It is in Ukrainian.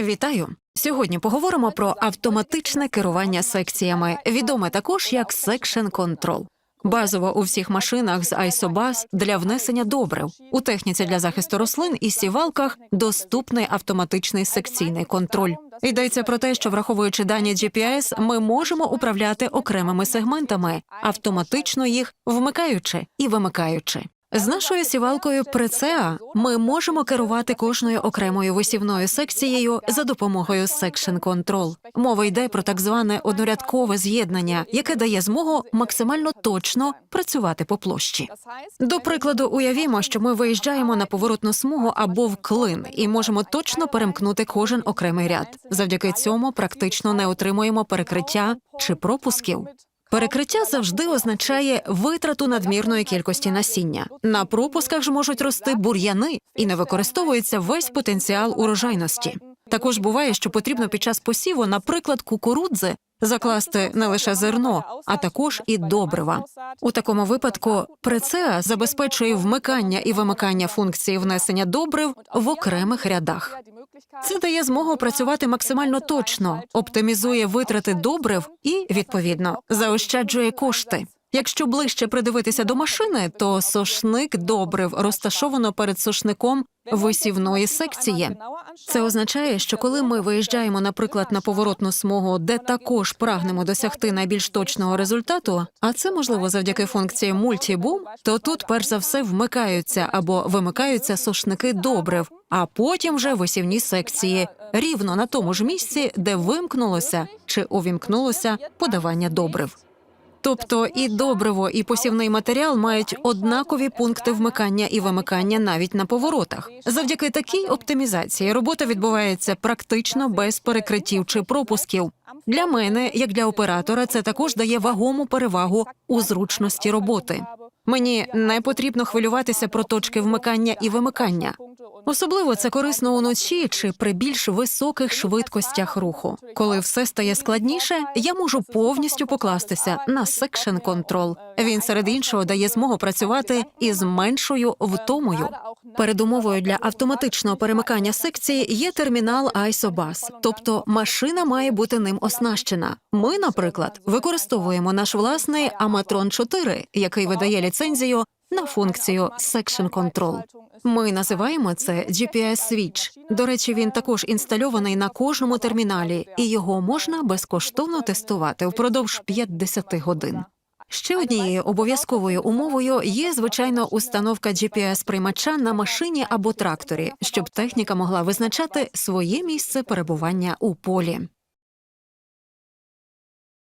Вітаю! Сьогодні поговоримо про автоматичне керування секціями, відоме також як Section Control. Базово у всіх машинах з ISOBUS для внесення добрив у техніці для захисту рослин і сівалках доступний автоматичний секційний контроль. Йдеться про те, що враховуючи дані GPS, ми можемо управляти окремими сегментами, автоматично їх вмикаючи і вимикаючи. З нашою сівалкою Прецеа ми можемо керувати кожною окремою висівною секцією за допомогою Section Control. Мова йде про так зване однорядкове з'єднання, яке дає змогу максимально точно працювати по площі. До прикладу, уявімо, що ми виїжджаємо на поворотну смугу або в клин і можемо точно перемкнути кожен окремий ряд. Завдяки цьому практично не отримуємо перекриття чи пропусків. Перекриття завжди означає витрату надмірної кількості насіння. На пропусках ж можуть рости бур'яни і не використовується весь потенціал урожайності. Також буває, що потрібно під час посіву, наприклад, кукурудзи, закласти не лише зерно, а також і добрива. У такому випадку прецеа забезпечує вмикання і вимикання функції внесення добрив в окремих рядах. Це дає змогу працювати максимально точно, оптимізує витрати добрив і, відповідно, заощаджує кошти. Якщо ближче придивитися до машини, то сошник добрив розташовано перед сошником висівної секції. Це означає, що коли ми виїжджаємо, наприклад, на поворотну смугу, де також прагнемо досягти найбільш точного результату, а це можливо завдяки функції мультібум, то тут перш за все вмикаються або вимикаються сошники добрив, а потім вже висівні секції рівно на тому ж місці, де вимкнулося чи увімкнулося подавання добрив. Тобто і добриво, і посівний матеріал мають однакові пункти вмикання і вимикання навіть на поворотах. Завдяки такій оптимізації робота відбувається практично без перекриттів чи пропусків. Для мене, як для оператора, це також дає вагому перевагу у зручності роботи. Мені не потрібно хвилюватися про точки вмикання і вимикання. Особливо це корисно уночі чи при більш високих швидкостях руху. Коли все стає складніше, я можу повністю покластися на Section Control. Він серед іншого дає змогу працювати із меншою втомою. Передумовою для автоматичного перемикання секції є термінал ISOBUS, тобто машина має бути ним оснащена. Ми, наприклад, використовуємо наш власний Amatron 4, який видає ліцензію на функцію Section Control. Ми називаємо це GPS Switch. До речі, він також інстальований на кожному терміналі, і його можна безкоштовно тестувати впродовж 50 годин. Ще однією обов'язковою умовою є звичайно установка GPS-приймача на машині або тракторі, щоб техніка могла визначати своє місце перебування у полі.